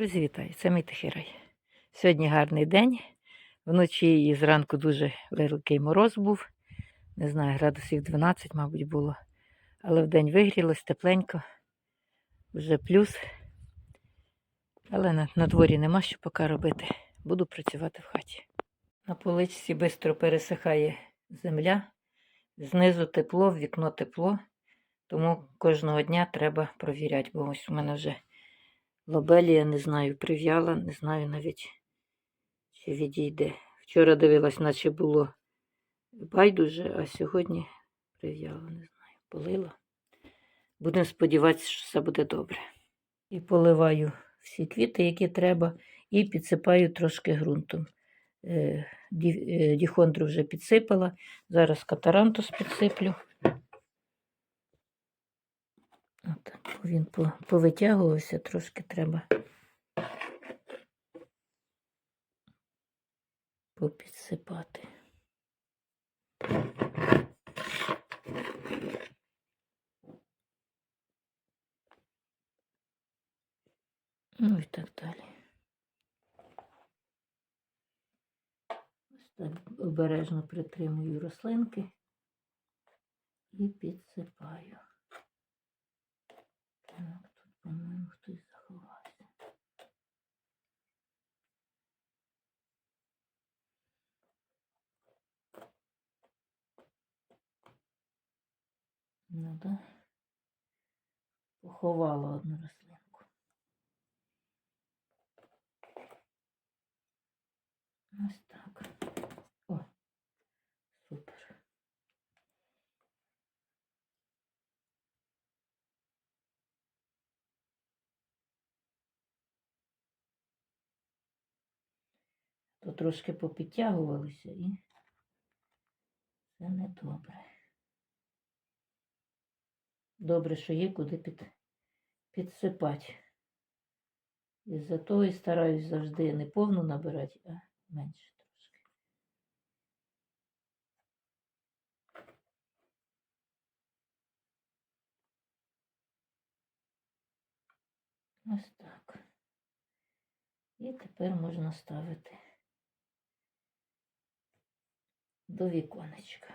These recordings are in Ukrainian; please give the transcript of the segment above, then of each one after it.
Друзі, вітаю! Це мій тихий. Сьогодні гарний день. Вночі і зранку дуже великий мороз був. Не знаю, градусів 12, мабуть, було. Але вдень вигрілось тепленько, вже плюс. Але на, на дворі нема що поки робити. Буду працювати в хаті. На поличці швидко пересихає земля. Знизу тепло, в вікно тепло. Тому кожного дня треба провіряти, бо ось у мене вже лобелія, не знаю, прив'яла, не знаю навіть, чи відійде. Вчора дивилась, наче було байдуже, а сьогодні прив'яла, не знаю, полила. Будемо сподіватися, що все буде добре. І поливаю всі квіти, які треба, і підсипаю трошки ґрунтом. Е, е, Діхондру вже підсипала, зараз катарантус підсиплю. От, бо він повитягувався, трошки треба попідсипати. Ну і так далі. Ось так обережно притримую рослинки і підсипаю. Так, тут, по-моєму, хтось заховався. Ну да. Поховала одну рослинку. Ось так. О, супер. То трошки попідтягувалися і це не добре. Добре, що є куди під, підсипати. І за того і стараюсь завжди не повну набирати, а менше трошки. Ось так. І тепер можна ставити до віконечка.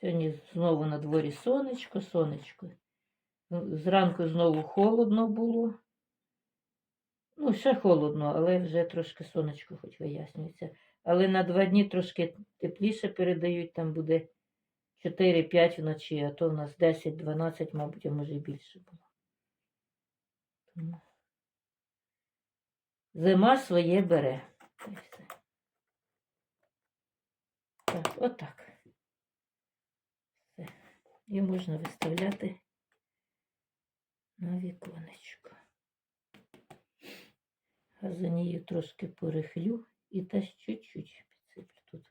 Сьогодні знову на дворі сонечко, сонечко. Зранку знову холодно було. Ну, ще холодно, але вже трошки сонечко хоч вияснюється. Але на два дні трошки тепліше передають, там буде 4-5 вночі, а то в нас 10-12, мабуть, а може і більше було. Зима своє бере. Так, отак. Все. І можна виставляти на віконечко. Газанію трошки порихлю і теж чуть-чуть підсиплю тут.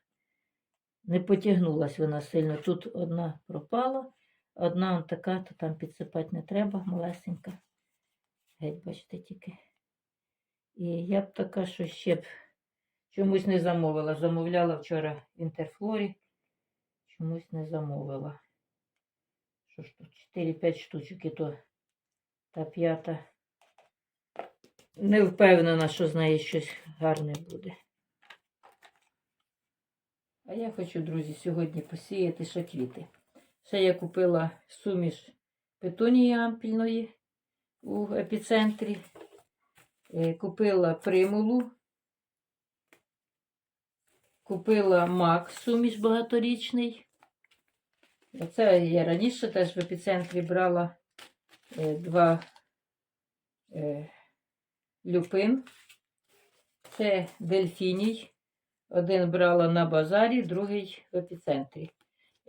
Не потягнулась вона сильно. Тут одна пропала, одна он така, то там підсипати не треба, малесенька. Геть, бачите, тільки. І я б така, що ще б чомусь не замовила. Замовляла вчора в інтерфлорі, чомусь не замовила. Що ж тут? 4-5 штучок і то та п'ята. Не впевнена, що з неї щось гарне буде. А я хочу, друзі, сьогодні посіяти ще квіти. Ще я купила суміш петунії ампільної у епіцентрі. Е, Купила примулу. Купила мак суміш багаторічний. Оце я раніше теж в епіцентрі брала е, два е, люпин. Це дельфіній. Один брала на базарі, другий в епіцентрі.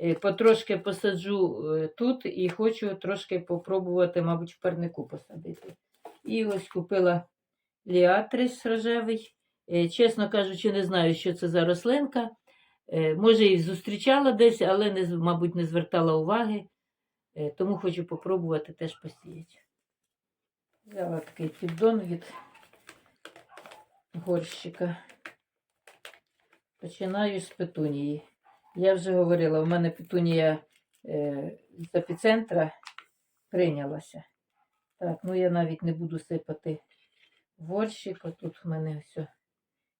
Е, Потрошки посаджу е, тут і хочу трошки попробувати, мабуть, в парнику посадити. І ось купила ліатрис рожевий. Е, Чесно кажучи, не знаю, що це за рослинка. Може, і зустрічала десь, але, не, мабуть, не звертала уваги. Тому хочу попробувати теж посіяти. Взяла такий піддон від горщика. Починаю з петунії. Я вже говорила, в мене петунія е, з епіцентра прийнялася. Так, ну я навіть не буду сипати горщик. Отут в мене все.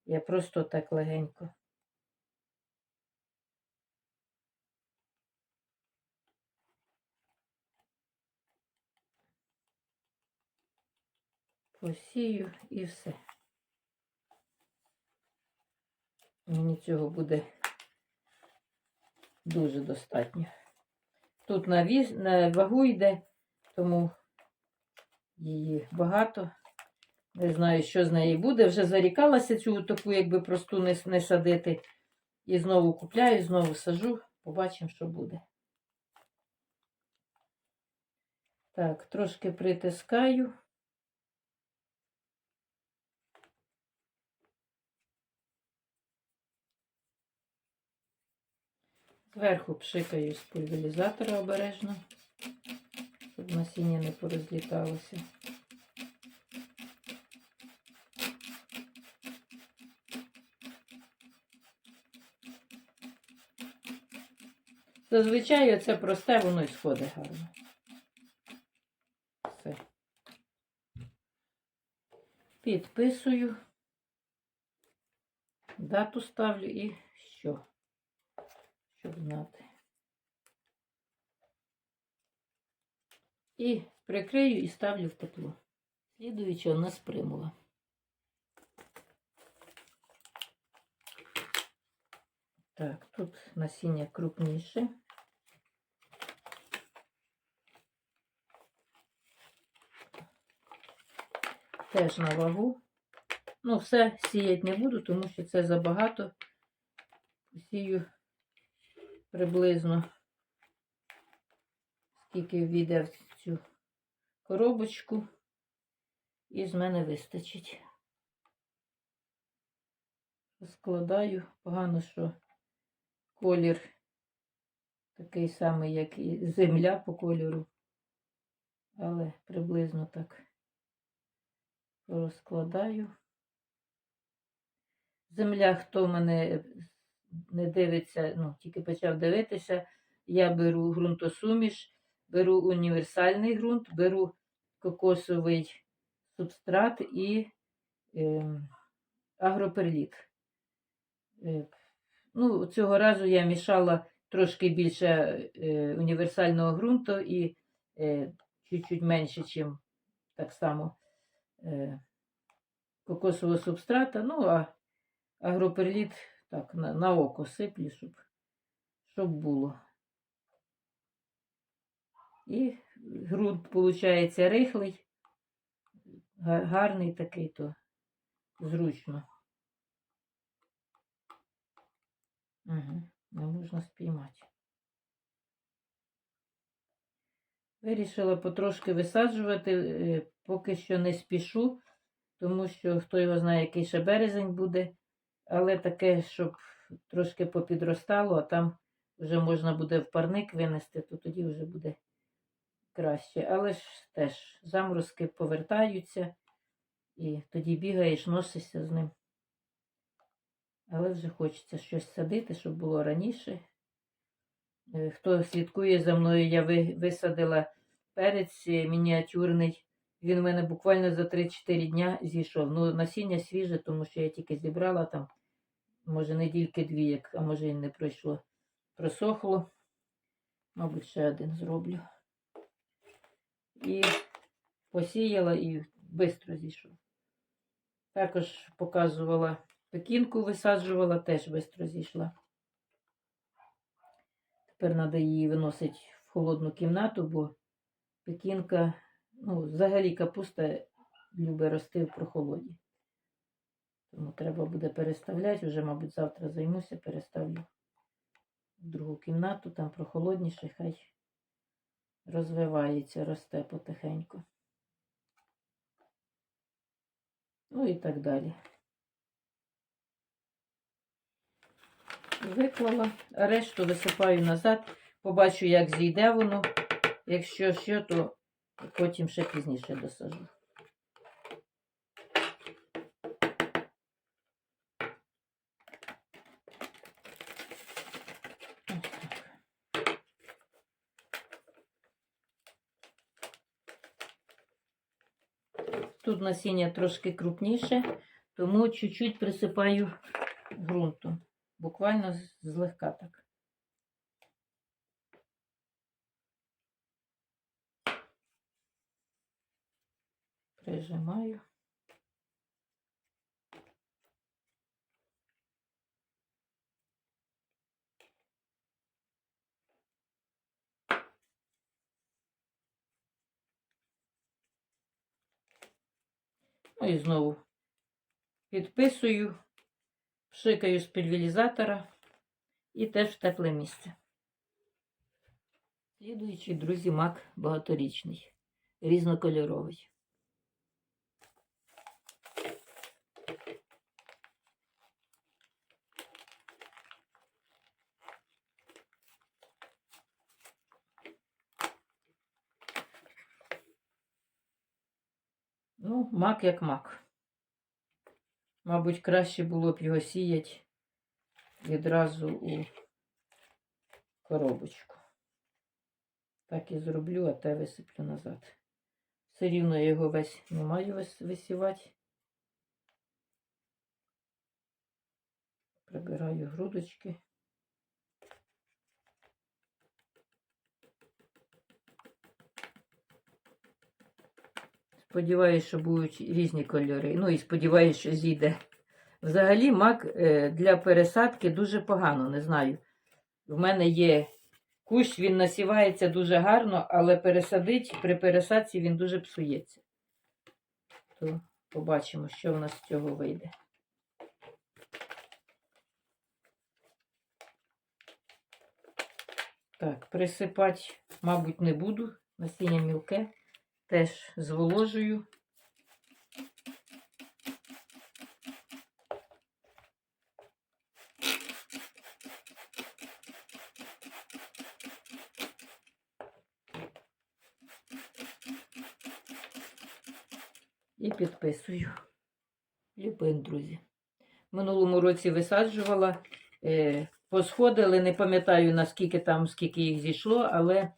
Я просто так легенько. Посію і все. Мені цього буде дуже достатньо. Тут на, віз, на вагу йде, тому її багато. Не знаю, що з неї буде. Вже зарікалася цю таку, якби просту не, не садити. І знову купляю, знову сажу. Побачимо, що буде. Так, трошки притискаю. Зверху пшикаю з пульверізатора обережно, щоб насіння не порозліталося. Зазвичай оце просте, воно і сходить гарно. Все. Підписую, дату ставлю і що, знати. І прикрию і ставлю в тепло. Слідуюча у нас примула. Так, тут насіння крупніше. Теж на вагу. Ну, все сіяти не буду, тому що це забагато. Сію приблизно, скільки війде в цю коробочку, і з мене вистачить. Складаю. Погано, що колір такий самий, як і земля по кольору, але приблизно так розкладаю. Земля, хто мене не дивиться, ну, тільки почав дивитися, я беру ґрунтосуміш, беру універсальний ґрунт, беру кокосовий субстрат і е, агроперліт. Е, Ну, цього разу я мішала трошки більше е, універсального ґрунту і е, чуть-чуть менше, ніж так само е, кокосового субстрата. Ну, а агроперліт так, на, на око сиплю, щоб, щоб було. І ґрунт, виходить, рихлий, гарний такий, то зручно. Угу, не можна спіймати. Вирішила потрошки висаджувати, е, поки що не спішу, тому що хто його знає, який ще березень буде, але таке, щоб трошки попідростало, а там вже можна буде в парник винести, то тоді вже буде краще. Але ж теж заморозки повертаються, і тоді бігаєш, носишся з ним. Але вже хочеться щось садити, щоб було раніше. Е, Хто слідкує за мною, я висадила перець е, мініатюрний. Він у мене буквально за 3-4 дня зійшов. Ну, насіння свіже, тому що я тільки зібрала там, може, недільки дві, як, а може і не пройшло. Просохло. Мабуть, ще один зроблю. І посіяла і швидко зійшов. Також показувала пекінку, висаджувала, теж швидко зійшла. Тепер треба її виносити в холодну кімнату, бо пекінка, ну, взагалі капуста любить рости в прохолоді. Тому треба буде переставляти. Вже, мабуть, завтра займуся, переставлю в другу кімнату, там прохолодніше, хай розвивається, росте потихеньку. Ну і так далі. Виклала, решту висипаю назад, побачу, як зійде воно. Якщо що, то потім ще пізніше досажу. Ось так. Тут насіння трошки крупніше, тому чуть-чуть присипаю ґрунтом. Буквально злегка так. Прижимаю. Ну і знову підписую, пшикаю з пульверізатора і теж в тепле місце. Слідуючий, друзі, мак багаторічний, різнокольоровий. Мак як мак. Мабуть, краще було б його сіяти відразу у коробочку. Так і зроблю, а те висиплю назад. Все рівно я його весь не маю висівати. Прибираю грудочки. Сподіваюсь, що будуть різні кольори. Ну і сподіваюсь, що зійде. Взагалі, мак е, для пересадки дуже погано, не знаю. В мене є кущ, він насівається дуже гарно, але пересадить при пересадці він дуже псується. То побачимо, що в нас з цього вийде. Так, присипати, мабуть, не буду. Насіння мілке. Теж зволожую. І підписую. Люпин, друзі. Минулому році висаджувала, е, посходили, не пам'ятаю наскільки там, скільки їх зійшло, але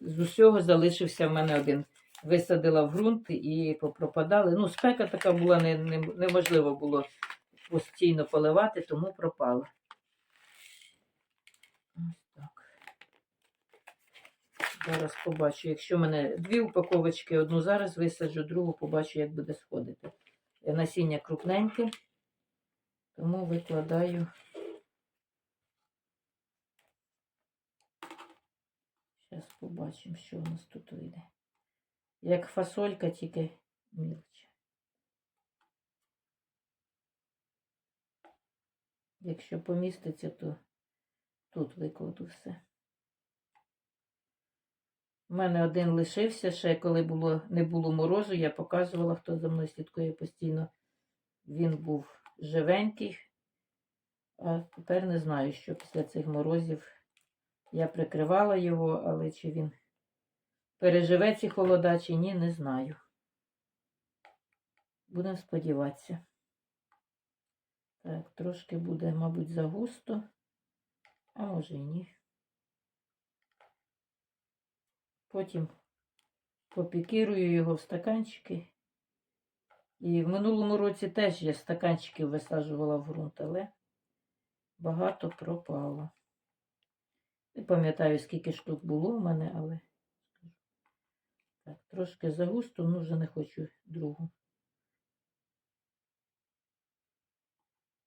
з усього залишився в мене один. Висадила в ґрунт і попропадали. Ну, спека така була, не, не, неможливо було постійно поливати, тому пропала. Ось так. Зараз побачу. Якщо в мене дві упаковочки, одну зараз висаджу, другу побачу, як буде сходити. Е, Насіння крупненьке, тому викладаю. Зараз побачимо, що у нас тут вийде. Як фасолька, тільки мілче. Якщо поміститься, то тут викладу все. У мене один лишився ще, коли було, не було морозу, я показувала, хто за мною слідкує постійно. Він був живенький, а тепер не знаю, що після цих морозів я прикривала його, але чи він переживе ці холода, чи ні, не знаю. Будемо сподіватися. Так, трошки буде, мабуть, загусто, а може і ні. Потім попікірую його в стаканчики. І в минулому році теж я стаканчики висаджувала в ґрунт, але багато пропало. Не пам'ятаю, скільки штук було в мене, але так, трошки загусто, ну вже не хочу другу.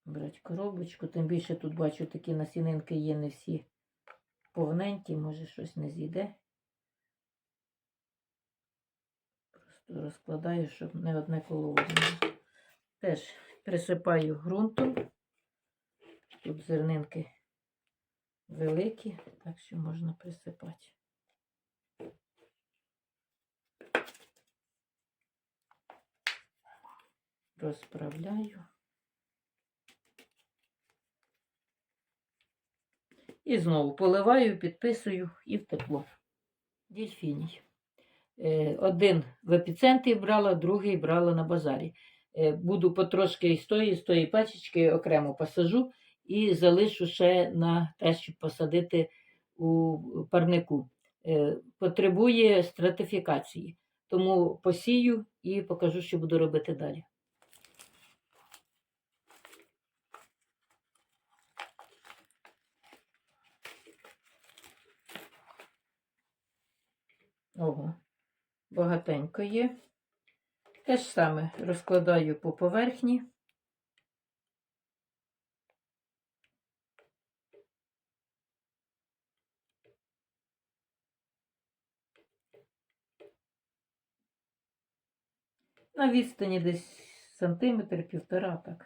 Брати коробочку, тим більше тут бачу такі насінинки є, не всі повненькі, може щось не зійде. Просто розкладаю, щоб не одне коло одного. Теж присипаю ґрунтом. Тут зернинки великі, так що можна присипати. Розправляю. І знову поливаю, підписую і в тепло. Дільфіній. Е, Один в епіцентрі брала, другий брала на базарі. Е, Буду потрошки із тої, з тої пачечки окремо посажу і залишу ще на те, щоб посадити у парнику. Е, Потребує стратифікації, тому посію і покажу, що буду робити далі. Ого, багатенько є. Те ж саме розкладаю по поверхні. На відстані десь сантиметр півтора так.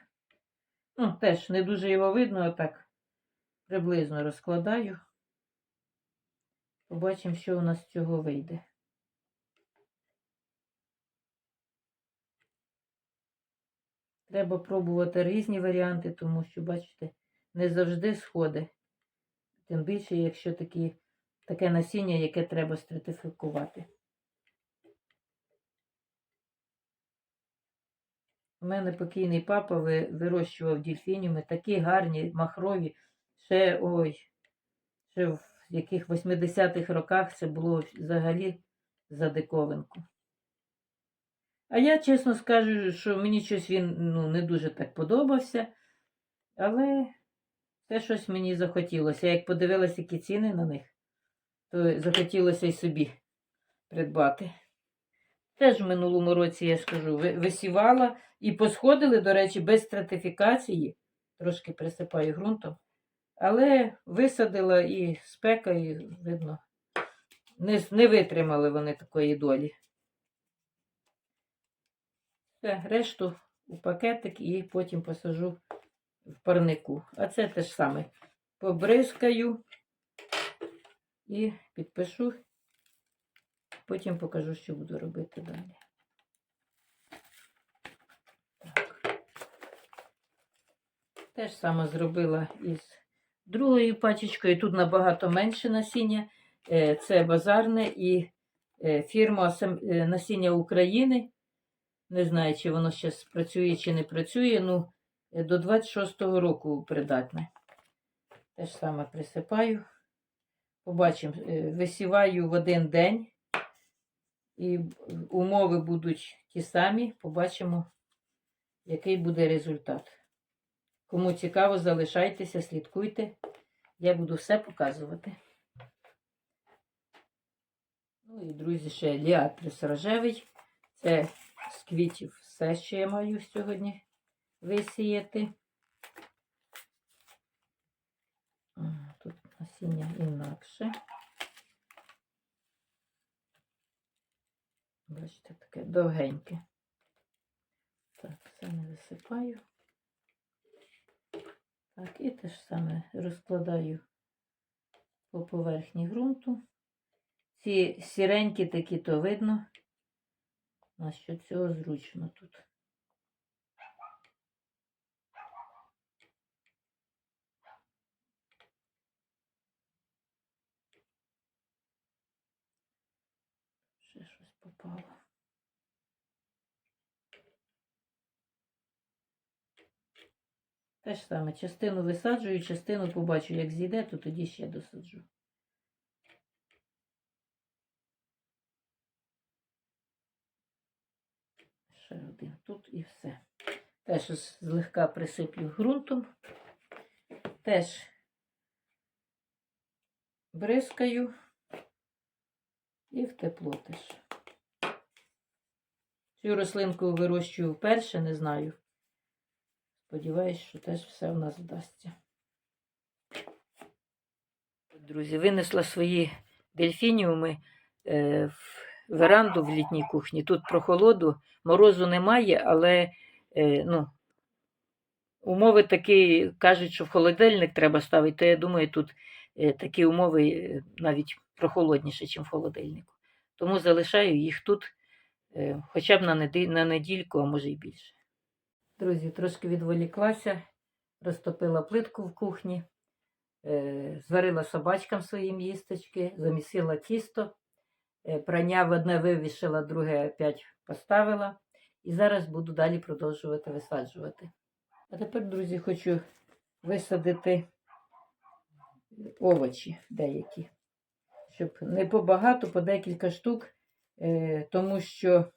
Ну, теж не дуже його видно, а так приблизно розкладаю. Побачимо, що у нас з цього вийде. Треба пробувати різні варіанти, тому що, бачите, не завжди сходить. Тим більше, якщо такі, таке насіння, яке треба стратифікувати. У мене покійний папа вирощував дільфініуми, такі гарні, махрові. Ще ой, ще в яких 80-х роках це було взагалі за диковинку. А я чесно скажу, що мені щось він ну, не дуже так подобався, але це щось мені захотілося. Як подивилася, які ціни на них, то захотілося й собі придбати. Теж в минулому році, я скажу, ви- висівала і посходили, до речі, без стратифікації. Трошки присипаю ґрунтом. Але висадила і спека, і видно, не, не витримали вони такої долі. Все, решту у пакетик і потім посажу в парнику. А це те ж саме. Побризкаю і підпишу. Потім покажу, що буду робити далі. Те ж саме зробила із другою пачечкою. Тут набагато менше насіння. Е, Це базарне і е, фірма е, Насіння України. Не знаю, чи воно ще працює, чи не працює. Ну, до 26-го року придатне. Те ж саме присипаю. Побачимо, висіваю в один день. І умови будуть ті самі. Побачимо, який буде результат. Кому цікаво, залишайтеся, слідкуйте. Я буду все показувати. Ну і, друзі, ще ліатрис рожевий. Це з квітів все, що я маю сьогодні висіяти. Тут насіння інакше. Бачите, таке довгеньке. Так, не висипаю. Так, і те ж саме розкладаю по поверхні ґрунту. Ці сіренькі такі, то видно. на що цього зручно тут. Ще щось попало. Те ж саме, частину висаджую, частину побачу, як зійде, то тоді ще досаджу. Ще один тут і все. Теж злегка присиплю ґрунтом. Теж бризкаю і в тепло теж. Цю рослинку вирощую вперше, не знаю. Сподіваюсь, що теж все в нас вдасться. Друзі, винесла свої дельфініуми е, в веранду в літній кухні. Тут прохолоду, морозу немає, але е, ну, умови такі кажуть, що в холодильник треба ставити. То я думаю, тут е, такі умови навіть прохолодніше, ніж в холодильнику. Тому залишаю їх тут хоча б на недільку, а може й більше. Друзі, трошки відволіклася, розтопила плитку в кухні, е, зварила собачкам своїм їсточки, замісила тісто. е, прання в одне вивішила, друге опять поставила. І зараз буду далі продовжувати висаджувати. А тепер, друзі, хочу висадити овочі деякі. Щоб не побагато, по декілька штук, е, тому що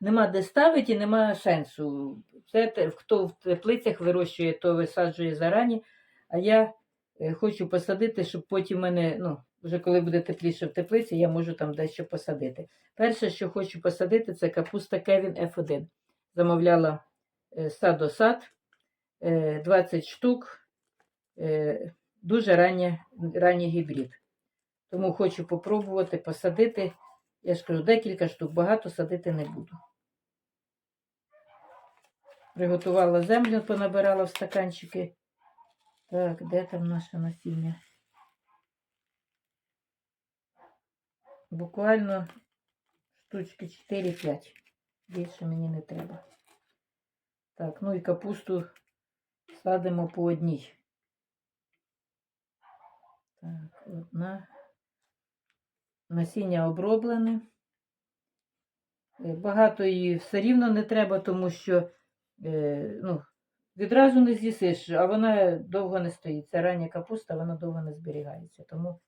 нема де ставити і нема сенсу. Це хто в теплицях вирощує, то висаджує зарані. А я е, хочу посадити, щоб потім мене, ну, вже коли буде тепліше в теплиці, я можу там дещо посадити. Перше, що хочу посадити, це капуста Кевін F1. Замовляла е, садосад, е, 20 штук, е, дуже ранній гібрид. Тому хочу попробувати посадити. Я ж кажу, декілька штук, багато садити не буду. Приготувала землю, понабирала в стаканчики. Так, де там наше насіння? Буквально штучки 4-5. Більше мені не треба. Так, ну і капусту садимо по одній. Так, одна. Насіння оброблене. Е, Багато її все рівно не треба, тому що е, ну, відразу не з'їсиш, а вона довго не стоїть. Це рання капуста, вона довго не зберігається. Тому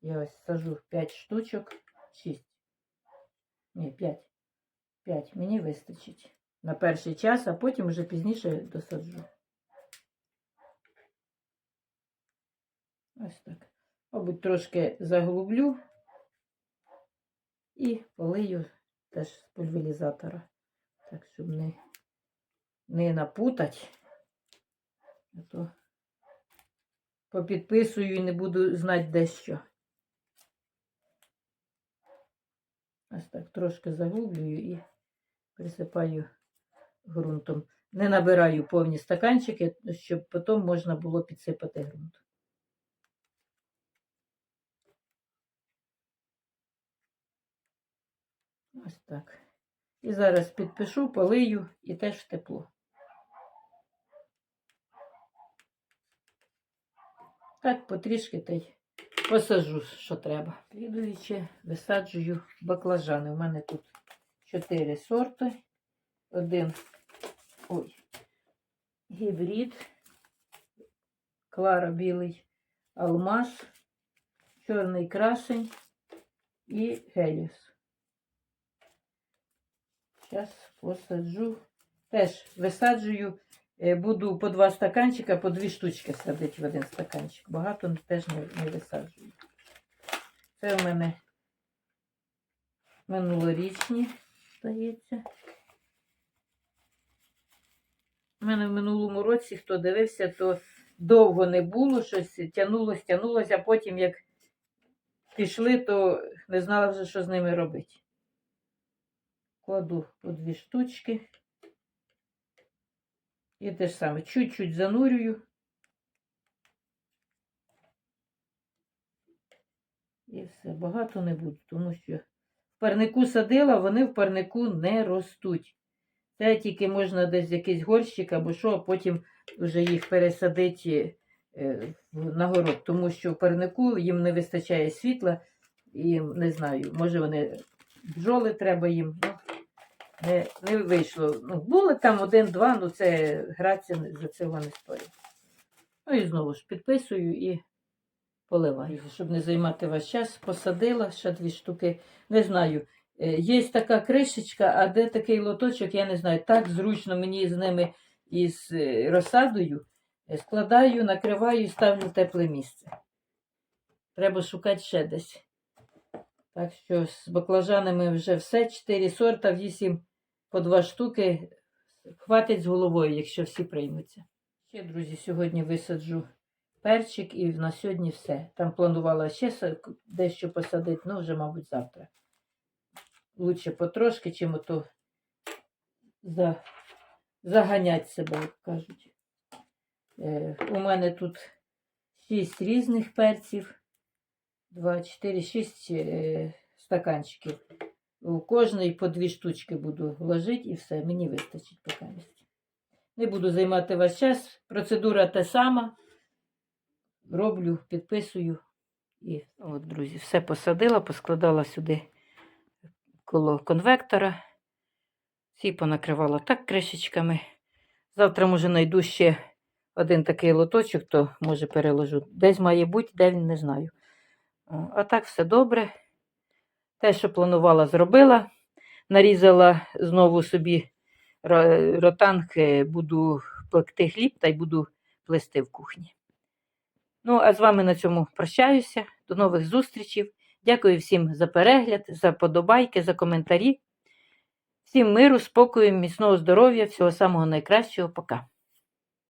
я ось сажу 5 штучок, 6. Ні, 5. 5 мені вистачить на перший час, а потім вже пізніше досаджу. Ось так. Мабуть, трошки заглублю і полию теж з пульверізатора. Так, щоб не, не напутать. А то попідписую і не буду знати де що. Ось так трошки заглублюю і присипаю ґрунтом. Не набираю повні стаканчики, щоб потім можна було підсипати ґрунт. Ось так. І зараз підпишу, полию і теж тепло. Так, потрішки та й посажу, що треба. Слідуючи, висаджую баклажани. У мене тут чотири сорти. Один ой, гібрид, Клара білий алмаз, чорний красень і геліс. Зараз посаджу. Теж висаджую, е, буду по два стаканчика, по дві штучки садити в один стаканчик. Багато теж не, не висаджую. Це в мене минулорічні, здається. У мене в минулому році, хто дивився, то довго не було, щось тянулось, тянулось, а потім, як пішли, то не знала вже, що з ними робити. Кладу по дві штучки. І те ж саме, чуть-чуть занурюю. І все, багато не буду, тому що в парнику садила, вони в парнику не ростуть. Це тільки можна десь якийсь горщик або що, а потім вже їх пересадити е, на город, тому що в парнику їм не вистачає світла, і не знаю, може вони бджоли треба їм. Ну, не, не вийшло. Ну, були там один-два, ну це грація за цього не стоїть. Ну і знову ж підписую і поливаю, щоб не займати ваш час. Посадила ще дві штуки. Не знаю. е, Є така кришечка, а де такий лоточок, я не знаю. Так зручно мені з ними із е, розсадою. Е, Складаю, накриваю і ставлю тепле місце. Треба шукати ще десь. Так що з баклажанами вже все. Чотири сорта, вісім по два штуки. Хватить з головою, якщо всі приймуться. Ще, друзі, сьогодні висаджу перчик і на сьогодні все. Там планувала ще дещо посадити, ну вже, мабуть, завтра. Лучше потрошки, чим ото за... заганять себе, як кажуть. Е, у мене тут шість різних перців. Два, чотири, шість е, стаканчиків. У кожний по дві штучки буду ложити і все, мені вистачить поки. Не буду займати ваш час. Процедура та сама. Роблю, підписую І от, друзі, все посадила, поскладала сюди коло конвектора. Всі понакривала так кришечками. Завтра, може, знайду ще один такий лоточок, то може переложу. Десь має бути, де він не знаю. А так все добре. Те, що планувала, зробила. Нарізала знову собі ро- ротанг, буду пекти хліб та й буду плести в кухні. Ну, а з вами на цьому прощаюся. До нових зустрічей. Дякую всім за перегляд, за подобайки, за коментарі. Всім миру, спокою, міцного здоров'я, всього самого найкращого. Пока.